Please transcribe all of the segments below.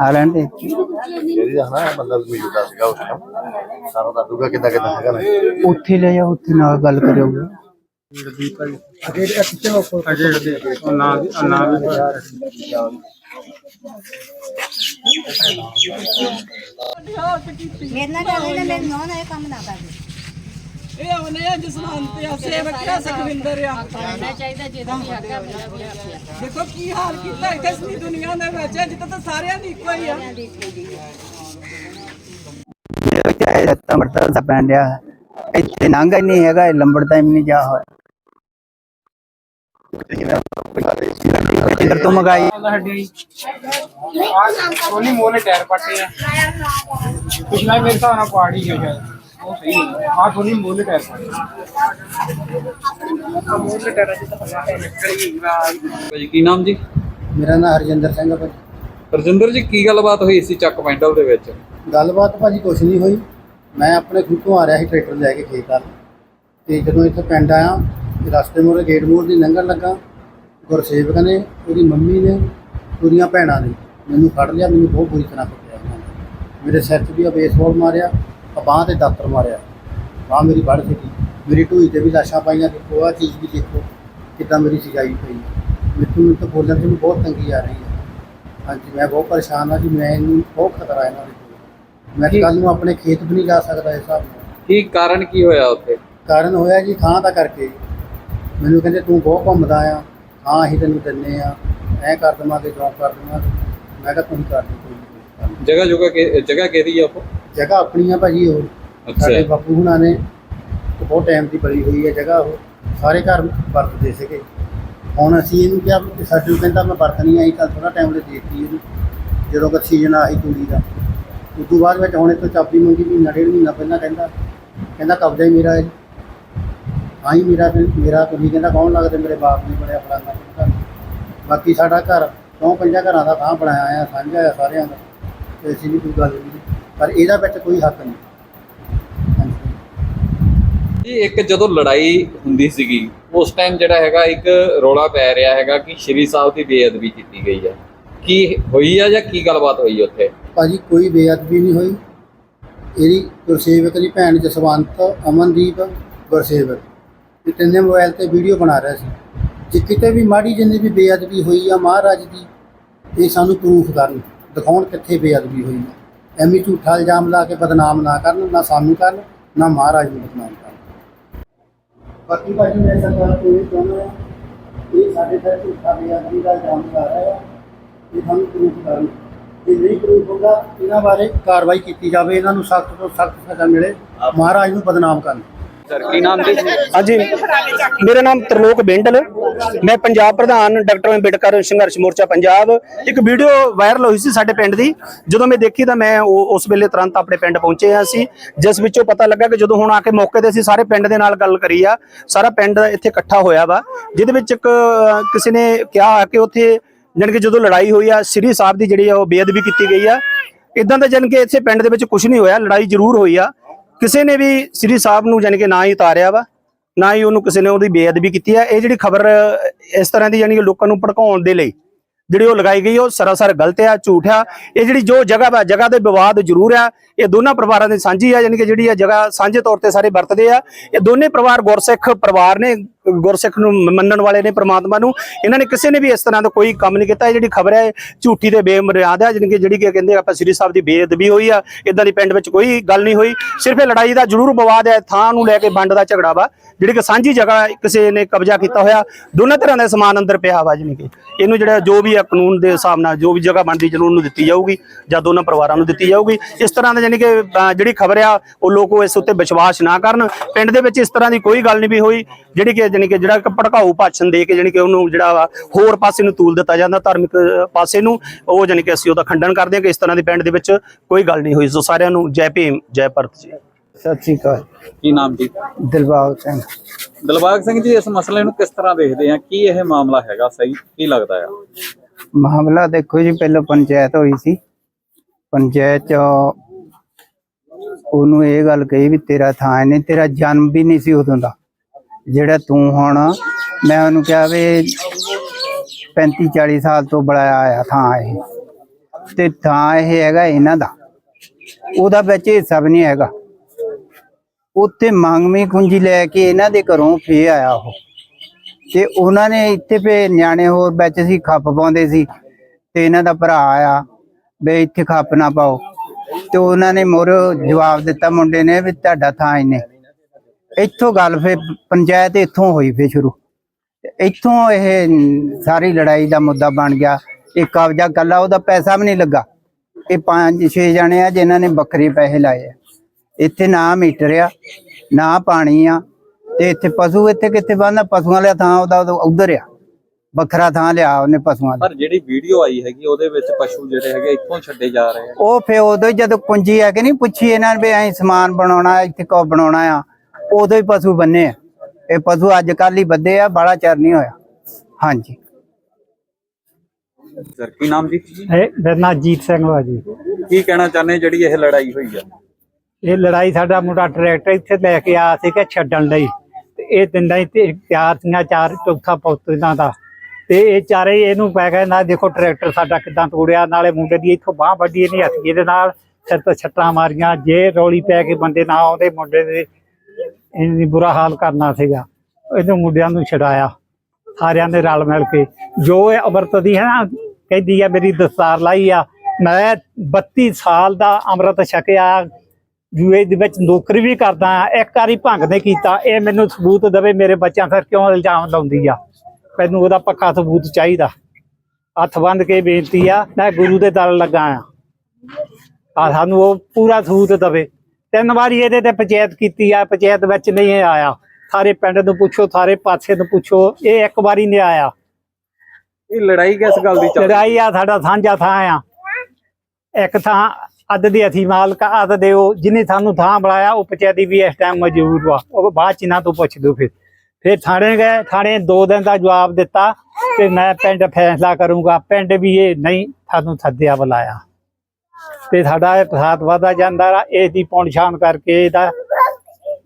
ਆ ਲੈਣ ਦੇ ਜਿਹੜੀ ਦਾ ਨਾ ਬੰਦਾ ਮਿਲਦਾ ਸੀਗਾ ਉਸ ਟਾਈਮ ਸਾਰਾ ਦੱਸੂਗਾ ਕਿੱਦਾਂ ਕਿੱਦਾਂ ਹੈਗਾ ਨਾ ਉੱਥੇ ਲੈ ਜਾ ਉੱਥੇ ਨਾਲ ਗੱਲ ਕਰਿਓਗੇ ਮੇਰੇ ਨਾਲ ਗੱਲ ਹੋਈ ਨਾ ਮੇਰੇ ਨੌਂ ਨਾਲ ਇਹ ਕੰਮ ਨਾ ਕਰਦੇ ਇਹ ਉਹਨੇ ਆ ਜਸਵੰਤ ਆ ਸੇਵਕ ਆ ਸੁਖਵਿੰਦਰ ਆ। ਦੇਖੋ ਕੀ ਹਾਲ ਕੀਤਾ ਇੱਥੇ ਸਨੀ ਦੁਨੀਆ ਦੇ ਵਿੱਚ ਜਿੱਥੇ ਤਾਂ ਸਾਰਿਆਂ ਦੀ ਇੱਕੋ ਹੀ ਆ। ਚਾਹੇ ਰੱਤਾ ਮਰਤਾ ਦਾ ਪੈਂਡਿਆ ਇੱਥੇ ਨੰਗਾ ਹੀ ਨਹੀਂ ਹੈਗਾ ਇਹ ਲੰਬੜ ਟਾਈਮ ਨਹੀਂ ਜਾ ਹੋਇਆ ਇੱਧਰ ਤੋਂ ਮਗਾਈ। ਸੋਨੀ ਮੋਹ ਨੇ ਟਾਇਰ ਪੱਟੇ ਆ। ਪਿਛਲਾ ਮੇਰੇ ਹਿਸਾਬ ਨਾਲ ਪਾੜੀ ਗਿਆ ਸ਼ਾਇਦ। ਉਹ ਸਹੀ ਹੈ ਆ ਹੈ ਕੀ ਨਾਮ ਜੀ? ਮੇਰਾ ਨਾਮ ਹਰਜਿੰਦਰ ਸਿੰਘ ਹੈ ਜੀ ਕੀ ਗੱਲਬਾਤ ਹੋਈ ਸੀ ਚੱਕ ਪੈਂਡਲ ਦੇ ਵਿੱਚ? ਗੱਲਬਾਤ ਭਾਜੀ ਕੁਛ ਨਹੀਂ ਹੋਈ। ਮੈਂ ਆਪਣੇ ਖੁਦ ਤੋਂ ਆ ਰਿਹਾ ਸੀ ਟਰੈਕਟਰ ਲੈ ਕੇ ਖੇਤ ਵੱਲ। ਤੇ ਜਦੋਂ ਇੱਥੇ ਪਿੰਡ ਆਇਆ ਰਸਤੇ ਮੋਰੇ ਗੇਟ ਮੋੜ ਦੀ ਲੰਘਣ ਲੱਗਾ। ਗੁਰਸੇਵਕ ਨੇ ਉਹਦੀ ਮੰਮੀ ਨੇ ਉਹਦੀਆਂ ਭੈਣਾਂ ਨੇ ਮੈਨੂੰ ਫੜ ਲਿਆ ਮੈਨੂੰ ਬਹੁਤ ਬੁਰੀ ਤਰ੍ਹਾਂ ਕੁੱਟਿਆ। ਮੇਰੇ ਸਿਰ 'ਚ ਵੀ ਆ ਬੇਸਬਾਲ ਮਾਰਿਆ। ਬਾਂਹ ਤੇ ਦਾਤਰ ਮਾਰਿਆ। ਬਾਂਹ ਮੇਰੀ ਵੱਢ ਦਿੱਤੀ। ਮੇਰੀ ਢੂਈ ਤੇ ਵੀ ਲਾਸ਼ਾਂ ਪਾਈਆਂ ਦੇਖੋ ਆਹ ਚੀਜ਼ ਵੀ ਦੇਖੋ ਕਿੱਦਾਂ ਮੇਰੀ ਸਜਾਈ ਪਈ ਮੈਨੂੰ ਮੈਨੂੰ ਤਾਂ ਬੋਲਣ 'ਚ ਵੀ ਬਹੁਤ ਤੰਗੀ ਆ ਰਹੀ ਹੈ। ਹਾਂਜੀ ਮੈਂ ਬਹੁਤ ਪਰੇਸ਼ਾਨ ਹਾਂ ਜੀ। ਮੈਨੂੰ ਬਹੁਤ ਖਤਰਾ ਇਹਨਾਂ ਦੇ ਕੋਲ। ਮੈਂ ਕੱਲ ਨੂੰ ਆਪਣੇ ਖੇਤ ਵੀ ਨਹੀਂ ਜਾ ਸਕਦਾ ਇਸ ਹਿਸਾਬ ਨਾਲ। ਕੀ ਕਾਰਨ ਕੀ ਹੋਇਆ ਉੱਥੇ? ਕਾਰਨ ਹੋਇਆ ਜੀ ਥਾਂ ਦਾ ਕਰਕੇ। ਮੈਨੂੰ ਕਹਿੰਦੇ ਤੂੰ ਬਹੁਤ ਘੁੰਮਦਾ ਆ। ਹਾਂ ਅਸੀਂ ਤੈਨੂੰ ਦਿੰਨੇ ਆ। ਐ ਕਰ ਦਵਾਂਗੇ ਜੋਬ ਕਰ ਦਵਾਂਗੇ। ਮੈਂ ਕਿਹਾ ਤੁਸੀਂ ਕਰ ਦਿਓ। ਜਗ੍ਹਾ ਜਗ੍ਹਾ ਕਿ ਜਗ੍ਹਾ ਕਿਹਦੀ ਆ ਉਹ ਜਗ੍ਹਾ ਆਪਣੀ ਆ ਭਾਜੀ ਉਹ। ਸਾਡੇ ਅੱਛਾ ਬਾਪੂ ਹੁਣਾਂ ਨੇ ਬਹੁਤ ਟਾਈਮ ਦੀ ਬਣੀ ਹੋਈ ਹੈ ਜਗ੍ਹਾ ਉਹ। ਸਾਰੇ ਘਰ ਵਰਤਦੇ ਸੀਗੇ। ਹੁਣ ਅਸੀਂ ਇਹਨੂੰ ਕਿਹਾ ਵੀ ਸਾਡੇ ਨੂੰ ਕਹਿੰਦਾ ਮੈਂ ਵਰਤਣੀ ਆਈ ਤਾਂ ਥੋੜਾ ਟਾਈਮ ਲਈ ਦੇਤੀ ਇਹਨੂੰ। ਜਦੋਂ ਕਿ ਸੀਜ਼ਨ ਆਹੀ ਤੂੜੀ ਦਾ। ਉਸ ਤੋਂ ਬਾਅਦ ਵਿੱਚ ਹੁਣ ਇਹ ਤੋਂ ਚਾਬੀ ਮੰਗੀ ਮਹੀਨਾ ਡੇਢ ਮਹੀਨਾ ਪਹਿਲਾਂ ਕਹਿੰਦਾ ਕਹਿੰਦਾ ਕਬਜ਼ਾ ਹੀ ਮੇਰਾ ਹੈ ਹੀ ਮੇਰਾ ਤੇ ਮੇਰਾ ਤੁਸੀਂ ਕਹਿੰਦਾ ਕੌਣ ਲੱਗਦੇ ਮੇਰੇ ਬਾਪ ਨੇ ਬੜਿਆ ਫਲਾਣਾ ਢਿਮਕਾ। ਬਾਕੀ ਸਾਡਾ ਘਰ ਚੌਂ ਪੰਜਾਂ ਘਰਾਂ ਦਾ ਥਾਂ ਬਣਾਇਆ ਆ ਸਾਂਝਾ ਆ ਸਾਰਿਆਂ ਦਾ। ਅਸੀਂ ਵੀ ਕੋਈ ਗੱਲ ਨਹੀਂ ਪਰ ਇਹਦਾ ਵਿੱਚ ਕੋਈ ਹੱਕ ਨਹੀਂ। ਜੀ ਇੱਕ ਜਦੋਂ ਲੜਾਈ ਹੁੰਦੀ ਸੀਗੀ ਉਸ ਟਾਈਮ ਜਿਹੜਾ ਹੈਗਾ ਇੱਕ ਰੋਲਾ ਪੈ ਰਿਹਾ ਹੈਗਾ ਕਿ ਸ਼੍ਰੀ ਸਾਹਿਬ ਦੀ ਬੇਅਦਬੀ ਕੀਤੀ ਗਈ ਹੈ ਕੀ ਹੋਈ ਆ ਜਾਂ ਕੀ ਗੱਲਬਾਤ ਹੋਈ ਉੱਥੇ? ਭਾਜੀ ਕੋਈ ਬੇਅਦਬੀ ਨਹੀਂ ਹੋਈ। ਇਹਦੀ ਗੁਰਸੇਵਕ ਦੀ ਭੈਣ ਜਸਵੰਤ ਅਮਨਦੀਪ ਗੁਰਸੇਵਕ। ਇਹ ਤਿੰਨੇ ਮੋਬਾਈਲ ਤੇ ਵੀਡੀਓ ਬਣਾ ਰਿਹਾ ਸੀ। ਜੇ ਕਿਤੇ ਵੀ ਮਾੜੀ ਜਿੰਨੀ ਵੀ ਬੇਅਦਬੀ ਹੋਈ ਆ ਮਹਾਰਾਜ ਦੀ ਇਹ ਸਾਨੂੰ ਪ੍ਰੂਫ ਕਰਨ। ਦਿਖਾਉਣ ਕਿੱਥੇ ਬੇਅਦਬੀ ਹੋਈ ਆ ਐਵੇਂ ਝੂਠਾ ਇਲਜ਼ਾਮ ਲਾ ਕੇ ਬਦਨਾਮ ਨਾ ਕਰਨ ਨਾ ਸਾਨੂੰ ਕਰਨ ਨਾ ਮਹਾਰਾਜ ਨੂੰ ਬਦਨਾਮ ਕਰਨ। ਬਾਕੀ ਭਾਜੀ ਮੈਂ ਸਰਕਾਰ ਤੋਂ ਇਹ ਚਾਹੁੰਦਾ ਹਾਂ ਇਹ ਸਾਡੇ ਤੇ ਝੂਠਾ ਬੇਅਦਬੀ ਦਾ ਇਲਜ਼ਾਮ ਲਾ ਰਿਹਾ ਹੈ। ਇਹ ਸਾਨੂੰ ਪ੍ਰੂਫ ਕਰਨ। ਜੇ ਨਹੀਂ ਪ੍ਰੂਫ ਹੋਗਾ ਇਹਨਾਂ ਬਾਰੇ ਕਾਰਵਾਈ ਕੀਤੀ ਜਾਵੇ ਇਹਨਾਂ ਨੂੰ ਸਖਤ ਤੋਂ ਸਖਤ ਸਜ਼ਾ ਮਿਲੇ ਮਹਾਰਾਜ ਨੂੰ ਬਦਨਾਮ ਕਰਨ। ਕੀ ਨਾਮ ਜੀ? ਹਾਂਜੀ। ਮੇਰਾ ਨਾਮ ਤਰਲੋਕ ਬਿੰਡਲ। ਮੈਂ ਪੰਜਾਬ ਪ੍ਰਧਾਨ ਡਾਕਟਰ ਅੰਬੇਡਕਰ ਸੰਘਰਸ਼ ਮੋਰਚਾ ਪੰਜਾਬ। ਇੱਕ ਵੀਡੀਓ ਵਾਇਰਲ ਹੋਈ ਸੀ ਸਾਡੇ ਪਿੰਡ ਦੀ। ਜਦੋਂ ਮੈਂ ਦੇਖੀ ਤਾਂ ਮੈਂ ਉਹ- ਉਸ ਵੇਲੇ ਤੁਰੰਤ ਆਪਣੇ ਪਿੰਡ ਪਹੁੰਚੇ ਹਾਂ ਸੀ। ਜਿਸ ਵਿੱਚੋਂ ਪਤਾ ਲੱਗਾ ਕਿ ਜਦੋਂ ਹੁਣ ਆ ਕੇ ਮੌਕੇ ਤੇ ਅਸੀਂ ਸਾਰੇ ਪਿੰਡ ਦੇ ਨਾਲ ਗੱਲ ਕਰੀ ਆ, ਸਾਰਾ ਪਿੰਡ ਇੱਥੇ ਇਕੱਠਾ ਹੋਇਆ ਵਾ। ਜਿਹਦੇ ਵਿੱਚ ਇੱਕ ਕਿਸੇ ਨੇ ਕਿਹਾ ਕਿ ਉੱਥੇ ਜਾਣੀ ਕਿ ਜਦੋਂ ਲੜਾਈ ਹੋਈ ਆ, ਸ੍ਰੀ ਸਾਹਿਬ ਦੀ ਜਿਹੜੀ ਆ ਉਹ ਬੇਅਦਬੀ ਕੀਤੀ ਗਈ ਆ। ਇਦਾਂ ਦਾ ਜਾਣੀ ਕਿ ਇੱਥੇ ਪਿੰਡ ਦੇ ਵਿੱਚ ਕੁਝ ਨਹੀਂ ਹੋਇਆ, ਲੜਾਈ ਜ਼ਰੂਰ ਹੋਈ ਆ। ਕਿਸੇ ਨੇ ਵੀ ਸ੍ਰੀ ਸਾਹਿਬ ਨੂੰ ਜਾਣੀ ਕਿ ਨਾ ਹੀ ਉਤਾਰਿਆ ਵਾ, ਨਾ ਹੀ ਉਹਨੂੰ ਕਿਸੇ ਨੇ ਉਹਦੀ ਬੇਅਦਬੀ ਕੀਤੀ ਹੈ ਇਹ ਜਿਹੜੀ ਖਬਰ, ਇਸ ਤਰ੍ਹਾਂ ਦੀ ਯਾਨੀ ਕਿ ਲੋਕਾਂ ਨੂੰ ਭੜਕਾਉਣ ਦੇ ਲਈ ਜਿਹੜੀ ਉਹ ਲਗਾਈ ਗਈ, ਉਹ ਸਰਾਸਰ ਗਲਤ ਆ, ਝੂਠ ਆ। ਇਹ ਜਿਹੜੀ ਜੋ ਜਗ੍ਹਾ ਵਾ, ਜਗ੍ਹਾ ਦੇ ਵਿਵਾਦ ਜ਼ਰੂਰ ਆ। ਇਹ ਦੋਨਾਂ ਪਰਿਵਾਰਾਂ ਦੀ ਸਾਂਝੀ ਆ ਯਾਨੀ ਕਿ ਜਿਹੜੀ ਆ ਜਗ੍ਹਾ ਸਾਂਝੇ ਤੌਰ ਤੇ ਸਾਰੇ ਵਰਤਦੇ ਆ। ਇਹ ਦੋਨੇ ਪਰਿਵਾਰ ਗੁਰਸਿੱਖ ਪਰਿਵਾਰ ਨੇ ਗੁਰਸਿੱਖ ਨੂੰ ਮੰਨਣ ਵਾਲੇ ਨੇ ਪ੍ਰਮਾਤਮਾ ਨੂੰ। ਇਹਨਾਂ ਨੇ ਕਿਸੇ ਨੇ ਵੀ ਇਸ ਤਰ੍ਹਾਂ ਦਾ ਕੋਈ ਕੰਮ ਨਹੀਂ ਕੀਤਾ। ਇਹ ਜਿਹੜੀ ਖਬਰ ਹੈ, ਝੂਠੀ ਤੇ ਬੇਮਰਿਆਦ ਹੈ, ਜਾਣੀ ਕਿ ਜਿਹੜੀ ਕਿ ਕਹਿੰਦੇ ਆਪਾਂ ਸ੍ਰੀ ਸਾਹਿਬ ਦੀ ਬੇਅਦਬੀ ਹੋਈ ਆ ਇਦਾਂ ਦੀ ਪਿੰਡ ਵਿੱਚ ਕੋਈ ਗੱਲ ਨਹੀਂ ਹੋਈ। ਸਿਰਫ ਇਹ ਲੜਾਈ ਦਾ ਜ਼ਰੂਰ ਵਿਵਾਦ ਹੈ, ਥਾਂ ਨੂੰ ਲੈ ਕੇ ਵੰਡ ਦਾ ਝਗੜਾ ਵਾ। ਜਿਹੜੀ ਕਿ ਸਾਂਝੀ ਜਗ੍ਹਾ ਕਿਸੇ ਨੇ ਕਬਜ਼ਾ ਕੀਤਾ ਹੋਇਆ, ਦੋਨਾਂ ਤਰ੍ਹਾਂ ਦਾ ਸਮਾਨ ਅੰਦਰ ਪਿਆ ਵਾ, ਜਾਣੀ ਕਿ ਇਹਨੂੰ ਜਿਹੜਾ ਜੋ ਵੀ ਆ ਕਾਨੂੰਨ ਦੇ ਹਿਸਾਬ ਨਾਲ, ਜੋ ਵੀ ਜਗ੍ਹਾ ਬਣਦੀ ਜ਼ਰੂਰ ਨੂੰ ਦਿੱਤੀ ਜਾਊਗੀ, ਜਾਂ ਦੋਨਾਂ ਪਰਿਵਾਰਾਂ ਨੂੰ ਦਿੱਤੀ ਜਾਊਗੀ। ਇਸ ਤਰ੍ਹਾਂ ਦਾ ਜਾਣੀ ਕਿ ਜਿਹੜੀ ਖਬਰ ਆ, ਉਹ ਲੋਕ ਇਸ ਉੱਤੇ ਵਿਸ਼ਵਾਸ ਨਾ ਕਰਨ। ਪਿੰਡ ਦੇ ਵਿੱਚ ਇਸ ਤਰ੍ਹਾਂ ਦੀ ਕੋਈ ਗੱਲ ਨਹੀਂ ਵੀ ਹੋਈ। ਜਿਹੜੀ ਕਿ ਜਾਣੀ ਕਿ ਜਿਹੜਾ ਇੱਕ ਭੜਕਾਊ ਭਾਸ਼ਣ ਦੇ ਕੇ ਜਾਣੀ ਕਿ ਉਹਨੂੰ ਜਿਹੜਾ ਹੋਰ ਪਾਸੇ ਨੂੰ ਤੂਲ ਦਿੱਤਾ ਜਾਂਦਾ ਧਾਰਮਿਕ ਪਾਸੇ ਨੂੰ ਉਹ ਜਾਣੀ ਕਿ ਅਸੀਂ ਉਹਦਾ ਖੰਡਨ ਕਰਦੇ ਹਾਂ ਕਿ ਇਸ ਤਰ੍ਹਾਂ ਦੀ ਪਿੰਡ ਦੇ ਵਿੱਚ ਕੋਈ ਗੱਲ ਨਹੀਂ ਹੋਈ। ਸੋ ਸਾਰਿਆਂ ਨੂੰ ਜੈ ਭੀਮ ਜੈ ਭਾਰਤ ਜੀ। ਸਤਿ ਸ੍ਰੀ ਅਕਾਲ। ਕੀ ਨਾਮ ਜੀ? ਦਿਲਬਾਗ ਸਿੰਘ। ਦਿਲਬਾਗ ਸਿੰਘ ਜੀ ਇਸ ਮਸਲੇ ਨੂੰ ਕਿਸ ਤਰ੍ਹਾਂ ਦੇਖਦੇ ਆ? ਕੀ ਇਹ ਮਾਮਲਾ ਹੈਗਾ ਸਹੀ? ਕੀ ਲੱਗਦਾ ਆ? ਮਾਮਲਾ ਦੇਖੋ ਜੀ ਪਹਿਲਾਂ ਪੰਚਾਇਤ ਹੋਈ ਸੀ। ਪੰਚਾਇਤ ਚ ਉਹਨੂੰ ਇਹ ਗੱਲ ਕਹੀ ਵੀ ਤੇਰਾ ਥਾਂ ਨਹੀਂ ਤੇਰਾ ਜਨਮ ਵੀ ਨਹੀਂ ਸੀ ਉਦੋਂ ਦਾ। ਜਿਹੜਾ ਤੂੰ ਹੁਣ ਮੈਂ ਉਹਨੂੰ ਕਿਹਾ ਵੀ 35 40 ਸਾਲ ਤੋਂ ਬੜਾ ਆਇਆ ਥਾਂ ਇਹ। ਤੇ ਥਾਂ ਇਹ ਹੈਗਾ ਇਹਨਾਂ ਦਾ। ਉਹਦਾ ਵਿੱਚ ਹਿੱਸਾ ਵੀ ਨਹੀਂ ਹੈਗਾ। ਉੱਥੇ ਮੰਗਵੀਂ ਕੁੰਜੀ ਲੈ ਕੇ ਇਹਨਾਂ ਦੇ ਘਰੋਂ ਫੇ ਆਇਆ ਉਹ। ਤੇ ਉਹਨਾਂ ਨੇ ਇੱਥੇ ਫੇ ਨਿਆਣੇ ਹੋਰ ਵਿੱਚ ਸੀ, ਖੱਪ ਪਾਉਂਦੇ ਸੀ। ਤੇ ਇਹਨਾਂ ਦਾ ਭਰਾ ਆਇਆ ਵੀ ਇੱਥੇ ਖੱਪ ਨਾ ਪਾਓ। ਤੇ ਉਹਨਾਂ ਨੇ ਮੋਰ ਜਵਾਬ ਦਿੱਤਾ ਮੁੰਡੇ ਨੇ ਵੀ ਤੁਹਾਡਾ ਥਾਂ ਇਹਨੇ। ਇੱਥੋਂ ਗੱਲ ਫੇ ਪੰਚਾਇਤ ਇੱਥੋਂ ਹੋਈ ਫੇ ਸ਼ੁਰੂ। ਇੱਥੋਂ ਇਹ ਸਾਰੀ ਲੜਾਈ ਦਾ ਮੁੱਦਾ ਬਣ ਗਿਆ। ਇਹ ਕਬਜ਼ਾ ਕੱਲਾ ਉਹਦਾ ਪੈਸਾ ਵੀ ਨਹੀਂ ਲੱਗਾ। ਇਹ ਪੰਜ ਛੇ ਜਣੇ ਆ ਜਿਨ੍ਹਾਂ ਨੇ ਬੱਕਰੇ ਪੈਸੇ ਲਾਏ ਆ। ਇੱਥੇ ਨਾ ਮੀਟਰ ਆ ਨਾ ਪਾਣੀ ਆ ਤੇ ਇੱਥੇ ਪਸ਼ੂ ਇੱਥੇ ਕਿੱਥੇ ਬੰਦਾ ਪਸ਼ੂਆਂ ਵਾਲਾ ਥਾਂ ਉਹਦਾ ਉਧਰ ਆ। ਵੱਖਰਾ ਥਾਂ ਲਿਆ ਉਹਨੇ ਪਸ਼ੂਆਂ ਦਾ। ਪਰ ਜਿਹੜੀ ਵੀਡੀਓ ਆਈ ਹੈਗੀ ਉਹਦੇ ਵਿੱਚ ਪਸ਼ੂ ਜਿਹੜੇ ਹੈਗੇ ਇੱਥੋਂ ਛੱਡੇ ਜਾ ਰਹੇ ਆ। ਉਹ ਫੇ ਉਦੋਂ ਜਦੋਂ ਕੁੰਜੀ ਆ ਕੇ ਨਹੀਂ ਪੁੱਛੀ ਇਹਨਾਂ ਨੇ ਵੀ ਐਂ ਸਮਾਨ ਬਣਾਉਣਾ ਇੱਥੇ ਕੋ ਬਣਾਉਣਾ ਆ। ਉਦੋਂ ਹੀ ਪਸ਼ੂ ਬੰਨੇ ਆ। ਇਹ ਪਸ਼ੂ ਅੱਜ ਕੱਲ ਹੀ ਬੱਧੇ ਆ ਬਾਲਾ ਚਰ ਨਹੀਂ ਹੋਇਆ। ਹਾਂਜੀ। ਸਰ ਕੀ ਨਾਮ ਜੀ? ਮੇਰਾ ਨਾਮ ਜੀਤ ਸਿੰਘ ਵਾ ਜੀ। ਕੀ ਕਹਿਣਾ ਚਾਹੁੰਦੇ ਜਿਹੜੀ ਇਹ ਲੜਾਈ ਹੋਈ ਆ? ਇਹ ਲੜਾਈ ਸਾਡਾ ਮੁੰਡਾ ਟਰੈਕਟਰ ਇੱਥੇ ਲੈ ਕੇ ਆਇਆ ਸੀਗਾ ਛੱਡਣ ਲਈ। ਤੇ ਇਹ ਤਿੰਨਾਂ ਹੀ ਤੇ ਤਿਆਰ ਸੀਆਂ ਚਾਰ ਚੌਥਾ ਪੁੱਤ ਇਹਨਾਂ ਦਾ। ਤੇ ਇਹ ਚਾਰੇ ਇਹਨੂੰ ਪੈ ਗਏ ਨਾ ਦੇਖੋ ਟਰੈਕਟਰ ਸਾਡਾ ਕਿਦਾਂ ਤੋੜਿਆ ਨਾਲੇ ਮੁੰਡੇ ਦੀ ਇੱਥੋਂ ਬਾਹ ਵੱਡੀ ਇਹਨੇ ਹੱਥ ਇਹਦੇ ਨਾਲ ਸਿਰ ਤੇ ਛੱਟਾਂ ਮਾਰੀਆਂ ਜੇ ਰੌਲੀ ਪੈ ਕੇ ਬੰਦੇ ਨਾ ਆਉਂਦੇ ਮੁੰਡੇ ਦੇ ਇੰਨੀ ਬੁਰਾ ਹਾਲ ਕਰਨਾ ਸੀਗਾ। ਇਹਨੂੰ ਮੁੰਡਿਆਂ ਨੂੰ ਛਡਾਇਆ। ਸਾਰਿਆਂ ਨੇ ਰਲ ਮਿਲ ਕੇ। ਜੋ ਇਹ ਅਮਰਤ ਦੀ ਹੈ ਨਾ, ਕਹਿੰਦੀ ਆ, ਮੇਰੀ ਦਸਤਾਰ ਲਾਈ ਆ। ਮੈਂ 32 ਸਾਲ ਦਾ ਅੰਮ੍ਰਿਤ ਛਕਿਆ। ਯੂਏ ਦੇ ਵਿੱਚ ਨੌਕਰੀ ਵੀ ਕਰਦਾ ਆ। ਇੱਕ ਵਾਰੀ ਭੰਗ ਨੇ ਕੀਤਾ। ਇਹ ਮੈਨੂੰ ਸਬੂਤ ਦੇਵੇ, ਮੇਰੇ ਬੱਚਿਆਂ ਫਿਰ ਕਿਉਂ ਇਲਜ਼ਾਮ ਲਾਉਂਦੀ ਆ? ਮੈਨੂੰ ਉਹਦਾ ਪੱਕਾ ਸਬੂਤ ਚਾਹੀਦਾ। ਹੱਥ ਬੰਨ ਕੇ ਬੇਨਤੀ ਆ, ਮੈਂ ਗੁਰੂ ਦੇ ਦਰ ਲੱਗਾ ਆ। ਸਾਨੂੰ ਉਹ ਪੂਰਾ ਸਬੂਤ ਦੇਵੇ। ਤਿੰਨ ਵਾਰੀ ਇਹਦੇ ਤੇ ਪੰਚਾਇਤ ਕੀਤੀ ਆ ਪੰਚਾਇਤ ਵਿੱਚ ਨਹੀਂ ਇਹ ਆਇਆ। ਸਾਰੇ ਪਿੰਡ ਨੂੰ ਪੁੱਛੋ ਸਾਰੇ ਪਾਸੇ ਨੂੰ ਪੁੱਛੋ ਇਹ ਇੱਕ ਵਾਰੀ ਨਹੀਂ ਆਇਆ। ਇਹ ਲੜਾਈ ਕਿਸ ਗੱਲ ਦੀ ਚੱਲ ਲੜਾਈ ਆ ਸਾਡਾ ਸਾਂਝਾ ਥਾਂ ਆ। ਇੱਕ ਥਾਂ ਅੱਧ ਦੀ ਅਸੀਂ ਮਾਲਕ ਅੱਧ ਦੇ ਉਹ ਜਿਹਨੇ ਸਾਨੂੰ ਥਾਂ ਬਣਾਇਆ ਉਹ ਪੰਚਾਇਤੀ ਵੀ ਇਸ ਟਾਈਮ ਮੌਜੂਦ ਵਾ। ਉਹ ਬਾਅਦ ਚ ਇਹਨਾਂ ਤੋਂ ਪੁੱਛ ਦਿਓ ਫਿਰ। ਫਿਰ ਥਾਣੇ ਗਏ ਥਾਣੇ ਦੋ ਦਿਨ ਦਾ ਜਵਾਬ ਦਿੱਤਾ ਕਿ ਮੈਂ ਪਿੰਡ ਫੈਸਲਾ ਕਰੂੰਗਾ। ਪਿੰਡ ਵੀ ਇਹ ਨਹੀਂ ਤੁਹਾਨੂੰ ਸੱਦਿਆ ਬੁਲਾਇਆ। ਤੇ ਸਾਡਾ ਇਹ ਫਸਾਦ ਵਧਦਾ ਜਾਂਦਾ ਰਾ ਇਹ ਦੀ ਪੌਣਛਾਣ ਕਰਕੇ ਇਹਦਾ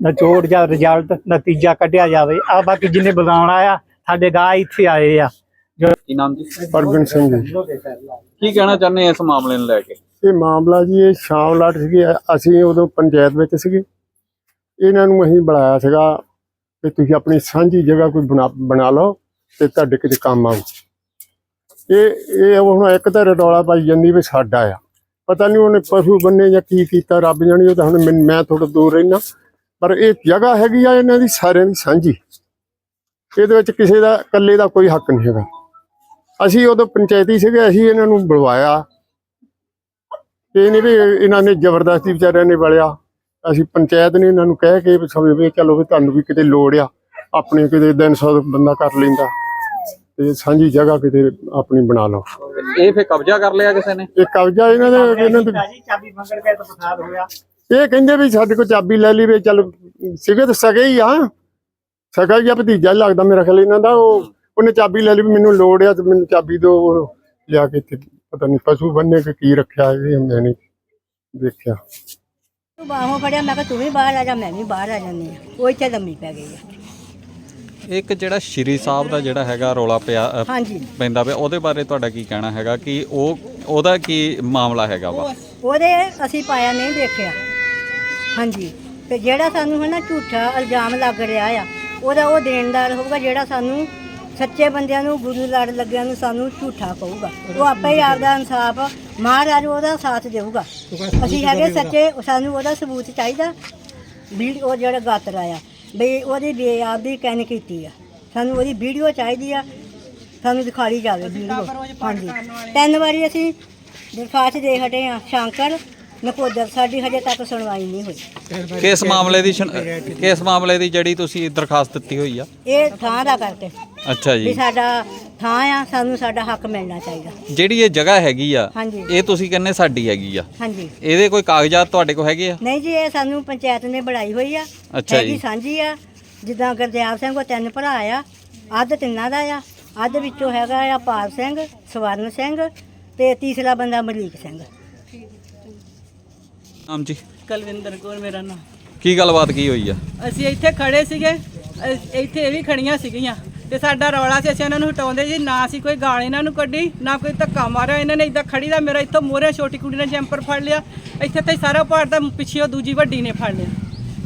ਨਿਚੋੜ ਜਾਂ ਰਿਜ਼ਲਟ ਨਤੀਜਾ ਕੱਢਿਆ ਜਾਵੇ। ਆ ਬਾਕੀ ਜਿਹਨੇ ਬੁਲਾਉਣਾ ਆ ਸਾਡੇ ਗਾਹ ਇੱਥੇ ਆਏ ਆ। ਕੀ ਨਾਮ ਜੀ? ਪਰਗਨ ਸਿੰਘ ਜੀ। ਕੀ ਕਹਿਣਾ ਚਾਹੁੰਦੇ ਇਸ ਮਾਮਲੇ ਨੂੰ ਲੈ ਕੇ? ਇਹ ਮਾਮਲਾ ਜੀ ਇਹ ਸ਼ਾਮ ਲਾਟ ਸੀਗੀ ਅਸੀਂ ਉਦੋਂ ਪੰਚਾਇਤ ਵਿੱਚ ਸੀਗੇ। ਇਹਨਾਂ ਨੂੰ ਅਸੀਂ ਬੁਲਾਇਆ ਸੀਗਾ ਕਿ ਤੁਸੀਂ ਆਪਣੀ ਸਾਂਝੀ ਜਗ੍ਹਾ ਕੋਈ ਬਣਾ ਬਣਾ ਲਓ ਤੇ ਤੁਹਾਡੇ ਕਿਤੇ ਕੰਮ ਆਉ ਇਹ ਇਹ ਹੁਣ ਇੱਕ ਤਾਂ ਰਡੌਲਾ ਪਾਈ ਜਾਂਦੀ ਵੀ ਸਾਡਾ ਆ। ਪਤਾ ਨਹੀਂ ਉਹਨੇ ਪਸ਼ੂ ਬੰਨੇ ਜਾਂ ਕੀ ਕੀਤਾ, ਰੱਬ ਜਾਣੀ ਉਹ ਤਾਂ ਹੁਣ ਮੈਨ- ਮੈਂ ਥੋੜਾ ਦੂਰ ਰਹਿਣਾ ਪਰ ਇਹ ਜਗ੍ਹਾ ਹੈਗੀ ਆ ਇਹਨਾਂ ਦੀ, ਸਾਰਿਆਂ ਦੀ ਸਾਂਝੀ। ਇਹਦੇ ਵਿੱਚ ਕਿਸੇ ਦਾ, ਇਕੱਲੇ ਦਾ ਕੋਈ ਹੱਕ ਨਹੀਂ ਹੈਗਾ। ਅਸੀਂ ਉਦੋਂ ਪੰਚਾਇਤੀ ਸੀਗੇ, ਅਸੀਂ ਇਹਨਾਂ ਨੂੰ ਬੁਲਵਾਇਆ। ਇਹ ਨਹੀਂ ਵੀ ਇਹਨਾਂ ਨੇ ਜ਼ਬਰਦਸਤੀ ਵਿਚਾਰਿਆਂ ਨੇ ਵਲਿਆ। ਅਸੀਂ ਪੰਚਾਇਤ ਨੇ ਇਹਨਾਂ ਨੂੰ ਕਹਿ ਕੇ ਵੀ ਸਮਝ ਵੀ ਚਲੋ ਵੀ ਤੁਹਾਨੂੰ ਵੀ ਕਿਤੇ ਲੋੜ ਆ। ਆਪਣੇ ਕਿਤੇ ਦਿਨ ਸੌ ਬੰਦਾ ਕਰ ਲੈਂਦਾ। ਤੇ ਸਾਂਝੀ ਜਗ੍ਹਾ ਕਿਤੇ ਆਪਣੀ ਬਣਾ ਲਓ। ਇਹ ਫੇ ਕਬਜ਼ਾ ਕਰ ਲਿਆ ਕਿਸੇ ਨੇ? ਇਹ ਕਬਜ਼ਾ ਇਹਨਾਂ ਦੇ ਇਹਨਾਂ ਦੇ ਚਾਬੀ ਮੰਗਣ ਗਏ ਤਾਂ ਫਸਾਦ ਹੋਇਆ। ਇਹ ਕਹਿੰਦੇ ਵੀ ਸਾਡੇ ਕੋਲ ਚਾਬੀ ਲੈ ਲਈ ਵੀ ਚੱਲ ਸਿਗੇ ਤਾਂ ਸਗੇ ਹੀ ਆ। ਸਗਾ ਹੀ ਆ ਭਤੀਜਾ ਹੀ ਲੱਗਦਾ ਮੇਰਾ ਖਿਆਲ ਇਹਨਾਂ ਦਾ। ਉਹ ਉਹਨੇ ਚਾਬੀ ਲੈ ਲਈ ਵੀ ਮੈਨੂੰ ਲੋੜ ਆ ਤੇ ਮੈਨੂੰ ਚਾਬੀ ਦਿਓ ਉਹ ਲਿਆ ਕੇ ਇੱਥੇ ਪਤਾ ਨਹੀਂ ਪਸ਼ੂ ਬੰਨੇ ਕਿ ਕੀ ਰੱਖਿਆ ਇਹ ਮੈਂ ਨਹੀਂ ਦੇਖਿਆ। ਤੂੰ ਬਾਹੋਂ ਫੜਿਆ ਮੈਂ ਕਿਹਾ ਤੂੰ ਵੀ ਬਾਹਰ ਆ ਜਾ ਮੈਂ ਵੀ ਬਾਹਰ ਆ ਜਾਂਦੀ ਆ ਉਹ ਇੱਥੇ ਲੰਮੀ ਪੈ ਗਈ ਆ। ਇੱਕ ਜਿਹੜਾ ਸ਼੍ਰੀ ਸਾਹਿਬ ਦਾ ਜਿਹੜਾ ਹੈਗਾ ਰੋਲਾ ਪਿਆ ਅ, ਹਾਂਜੀ। ਪੈਂਦਾ ਪਿਆ ਉਹਦੇ ਬਾਰੇ ਤੁਹਾਡਾ ਕੀ ਕਹਿਣਾ ਹੈਗਾ ਕਿ ਉਹ ਉਹਦਾ ਕੀ ਮਾਮਲਾ ਹੈਗਾ ਵਾ? ਉਹਦੇ ਅਸੀਂ ਪਾਇਆ ਨਹੀਂ ਦੇਖਿਆ। ਹਾਂਜੀ। ਤੇ ਜਿਹੜਾ ਸਾਨੂੰ ਹੈ ਨਾ ਝੂਠਾ ਇਲਜ਼ਾਮ ਲੱਗ ਰਿਹਾ ਆ ਉਹਦਾ ਉਹ ਦੇਣਦਾਰ ਹੋਊਗਾ ਜਿਹੜਾ ਸਾਨੂੰ ਸੱਚੇ ਬੰਦਿਆਂ ਨੂੰ ਗੁਰੂ ਲੜ ਲੱਗਿਆਂ ਨੂੰ ਸਾਨੂੰ ਝੂਠਾ ਕਹੂਗਾ। ਉਹ ਆਪੇ ਹੀ ਆਪਦਾ ਇਨਸਾਫ ਮਹਾਰਾਜ ਉਹਦਾ ਸਾਥ ਦੇਊਗਾ। ਅਸੀਂ ਹੈਗੇ ਸੱਚੇ ਸਾਨੂੰ ਉਹਦਾ ਸਬੂਤ ਚਾਹੀਦਾ। ਵੀ ਉਹ ਜਿਹੜਾ ਗਾਤਰ ਆਇਆ। ਬਈ ਉਹਦੀ ਬੇਆਬਦੀ ਕੈਨ ਕੀਤੀ ਆ। ਸਾਨੂੰ ਉਹਦੀ ਵੀਡੀਓ ਚਾਹੀਦੀ ਆ। ਸਾਨੂੰ ਦਿਖਾਈ ਜਾਵੇ ਵੀਡੀਓ। ਹਾਂਜੀ। ਤਿੰਨ ਵਾਰੀ ਅਸੀਂ ਦਰਖਾਸਤ ਦੇ ਹਟੇ ਆ ਸ਼ੰਕਰ ਨਕੋਦਰ ਸਾਡੀ ਹਜੇ ਤੱਕ ਸੁਣਵਾਈ ਨਹੀਂ ਹੋਈ। ਕਿਸ ਮਾਮਲੇ ਦੀ ਕਿਸ ਮਾਮਲੇ ਦੀ ਜਿਹੜੀ ਤੁਸੀਂ ਦਰਖਾਸਤ ਦਿੱਤੀ ਹੋਈ ਆ? ਇਹ ਥਾਂ ਦਾ ਕਰਕੇ। ਅੱਛਾ ਵੀ ਜੀ ਸਾਡਾ ਥਾਂ ਆ ਸਾਨੂੰ ਸਾਡਾ ਹੱਕ ਮਿਲਣਾ ਚਾਹੀਦਾ। ਜਿਹੜੀ ਇਹ ਜਗ੍ਹਾ ਹੈਗੀ ਆ ਹਾਂਜੀ। ਇਹ ਤੁਸੀਂ ਕਹਿੰਦੇ ਸਾਡੀ ਹੈਗੀ ਆ। ਹਾਂਜੀ। ਇਹਦੇ ਕੋਈ ਕਾਗਜ਼ਾਤ ਤੁਹਾਡੇ ਕੋਲ ਹੈਗੇ ਆ? ਨਹੀਂ ਜੀ ਇਹ ਸਾਨੂੰ ਪੰਚਾਇਤ ਨੇ ਬਣਾਈ ਹੋਈ ਆ। ਅੱਛਾ ਹੈਗੀ ਜੀ। ਸਾਂਝੀ ਆ। ਜਿੱਦਾਂ ਗੁਰਦਿਆਲ ਸਿੰਘ ਕੋ ਤਿੰਨ ਭਰਾ ਆ। ਅੱਧ ਤਿੰਨਾਂ ਦਾ ਆ। ਅੱਧ ਵਿੱਚੋਂ ਹੈਗਾ ਆ ਪਾਲ ਸਿੰਘ ਸਵਰਨ ਸਿੰਘ ਤੇ ਤੀਸਰਾ ਬੰਦਾ ਮਲੀਕ ਸਿੰਘ। ਨਾਮ ਜੀ। ਕਲਵਿੰਦਰ ਕੌਰ ਮੇਰਾ ਨਾਮ। ਕੀ ਗੱਲਬਾਤ ਕੀ ਹੋਈ ਆ? ਅਸੀਂ ਇੱਥੇ ਖੜੇ ਸੀਗੇ। ਅ- ਇੱਥੇ ਇਹ ਵੀ ਖੜੀਆਂ ਸੀਗੀਆਂ। ਤੇ ਸਾਡਾ ਰੌਲਾ ਸੀ ਅਸੀਂ ਇਹਨਾਂ ਨੂੰ ਹਟਾਉਂਦੇ ਜੀ ਨਾ ਅਸੀਂ ਕੋਈ ਗਾਲ ਇਹਨਾਂ ਨੂੰ ਕੱਢੀ ਨਾ ਕੋਈ ਧੱਕਾ ਮਾਰਿਆ ਇਹਨਾਂ ਨੇ ਇਦਾਂ ਖੜੀ ਦਾ ਮੇਰਾ ਇੱਥੋਂ ਮੋਹਰੇ ਛੋਟੀ ਕੁੜੀ ਨੇ ਜੰਪਰ ਫੜ ਲਿਆ ਇੱਥੇ ਤੇ ਸਾਰਾ ਭਾਰ ਦਾ ਪਿੱਛੇ ਦੂਜੀ ਵੱਡੀ ਨੇ ਫੜ ਲਿਆ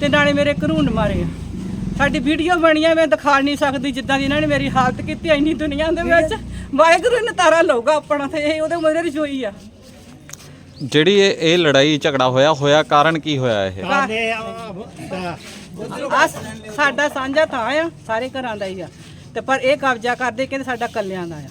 ਤੇ ਨਾਲੇ ਮੇਰੇ ਘਰੂੰਡ ਮਾਰੇ ਆ। ਸਾਡੀ ਵੀਡੀਓ ਬਣੀ ਆ ਮੈਂ ਦਿਖਾ ਨਹੀਂ ਸਕਦੀ ਜਿੱਦਾਂ ਦੀ ਇਹਨਾਂ ਨੇ ਮੇਰੀ ਹਾਲਤ ਕੀਤੀ ਇੰਨੀ ਦੁਨੀਆ ਦੇ ਵਿੱਚ। ਵਾਹਿਗੁਰੂ ਨੇ ਤਾਰਾ ਲਊਗਾ ਆਪਣਾ ਤੇ ਇਹ ਉਹਦੇ ਮੋਹਰੇ ਰਜੋਈ ਆ। ਜਿਹੜੀ ਇਹ ਇਹ ਲੜਾਈ ਝਗੜਾ ਹੋਇਆ ਹੋਇਆ ਕਾਰਨ ਕੀ ਹੋਇਆ ਇਹ? ਆ ਸਾਡਾ ਸਾਂਝਾ ਥਾਂ ਆ ਸਾਰੇ ਘਰਾਂ ਦਾ ਹੀ ਆ। ਤੇ ਪਰ ਇਹ ਕਬਜ਼ਾ ਕਰਦੇ ਕਹਿੰਦੇ ਸਾਡਾ ਕੱਲਿਆਂ ਦਾ ਆ।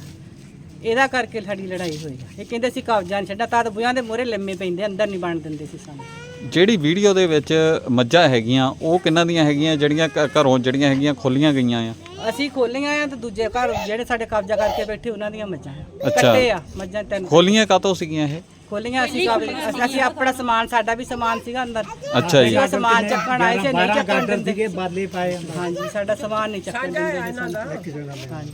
ਇਹਦਾ ਕਰਕੇ ਸਾਡੀ ਲੜਾਈ ਹੋਈ ਆ। ਇਹ ਕਹਿੰਦੇ ਸੀ ਕਬਜ਼ਾ ਨਹੀਂ ਛੱਡਾ ਤਾਂ ਬੁਆਂ ਦੇ ਮੋਹਰੇ ਲੰਮੇ ਪੈਂਦੇ ਅੰਦਰ ਨਹੀਂ ਬਣ ਦਿੰਦੇ ਸੀ ਸਾਨੂੰ। ਜਿਹੜੀ ਵੀਡੀਓ ਦੇ ਵਿੱਚ ਮੱਝਾਂ ਹੈਗੀਆਂ ਉਹ ਕਿੰਨਾਂ ਦੀਆਂ ਹੈਗੀਆਂ ਜਿਹੜੀਆਂ ਘ- ਘਰੋਂ ਜਿਹੜੀਆਂ ਹੈਗੀਆਂ ਖੋਲੀਆਂ ਗਈਆਂ ਆ? ਅਸੀਂ ਖੋਲੀਆਂ ਆ ਤੇ ਦੂਜੇ ਘਰ ਜਿਹੜੇ ਸਾਡੇ ਕਬਜ਼ਾ ਕਰਕੇ ਬੈਠੇ ਉਹਨਾਂ ਦੀਆਂ ਮੱਝਾਂ ਆ। ਅੱਛਾ। ਕੱਟੇ ਆ ਮੱਝਾਂ ਤਿੰਨ। ਖੋਲੀਆਂ ਕਾਤੋਂ ਸੀਗੀਆਂ ਇਹ? ਖੋਲੀਆਂ ਅਸੀਂ ਕਬਜ਼ਾ ਅਸੀਂ- ਆਪਣਾ ਸਮਾਨ ਸਾਡਾ ਵੀ ਸਮਾਨ ਸੀਗਾ ਅੰਦਰ। ਅੱਛਾ ਜੀ। ਅਸੀਂ ਸਮਾਨ ਚੱਕਣ ਆਏ ਸੀ ਨਹੀਂ ਚੱਕਣ ਦਿੰਦੇ ਸੀਗੇ ਬਾਲੇ ਪਾਏ ਹਾਂਜੀ ਸਾਡਾ ਸਮਾਨ ਨਹੀਂ ਚੱਕਣ ਦਿੰਦੇ ਸੀ ਸਾਨੂੰ ਹਾਂਜੀ।